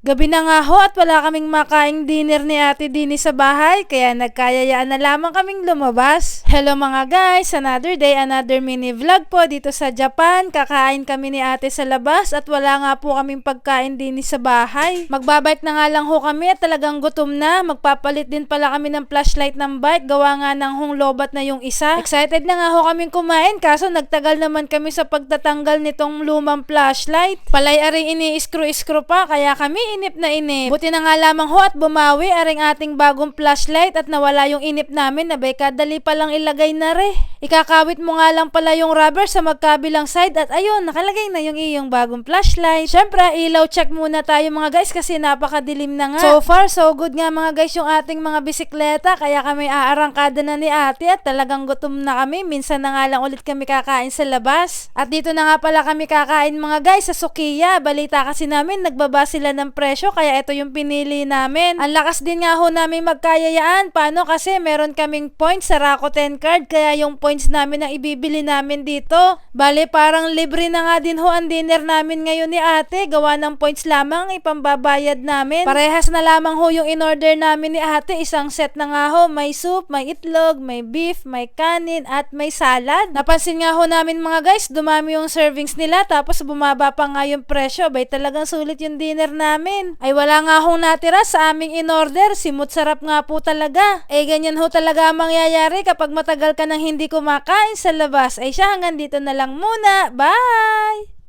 Gabi na nga ho at wala kaming makaing dinner ni Ate Dini sa bahay kaya nagkayayaan na lamang kaming lumabas. Hello mga guys, another day, another mini vlog po dito sa Japan. Kakain kami ni Ate sa labas at wala nga po kaming pagkain din sa bahay. Magbabike na nga lang ho kami at talagang gutom na. Magpapalit din pala kami ng flashlight ng bike gawa nga ng hong lobat na yung isa. Excited na nga ho kaming kumain kaso nagtagal naman kami sa pagtatanggal nitong lumang flashlight. Palay aring ini-screw-screw pa kaya kami inip na inip. Buti na nga lamang ho at bumawi aring ating bagong flashlight at nawala yung inip namin na bay kadali pa lang ilagay na re. Ikakawit mo nga lang pala yung rubber sa magkabilang side at ayun, nakalagay na yung iyong bagong flashlight. Syempre, ilaw check muna tayo mga guys kasi napakadilim na nga. So far, so good nga mga guys yung ating mga bisikleta kaya kami aarangkada na ni ate at talagang gutom na kami. Minsan na nga lang ulit kami kakain sa labas. At dito na nga pala kami kakain mga guys sa Sukiya. Balita kasi namin nagbaba sila ng presyo kaya ito yung pinili namin. Ang lakas din nga ho namin magkayayaan. Paano kasi meron kaming points sa Rakuten card kaya yung points namin ang ibibili namin dito. Bale parang libre na nga din ho ang dinner namin ngayon ni ate. Gawa ng points lamang ipambabayad namin. Parehas na lamang ho yung in-order namin ni ate. Isang set na nga ho. May soup, may itlog, may beef, may kanin at may salad. Napansin nga ho namin mga guys, dumami yung servings nila tapos bumaba pa nga yung presyo. Bay talagang sulit yung dinner namin. Ay wala nga hong natira sa aming in-order. Simut sarap nga po talaga. Eh ganyan ho talaga ang mangyayari kapag matagal ka nang hindi kumakain sa labas. Ay siya hanggang dito na lang muna. Bye!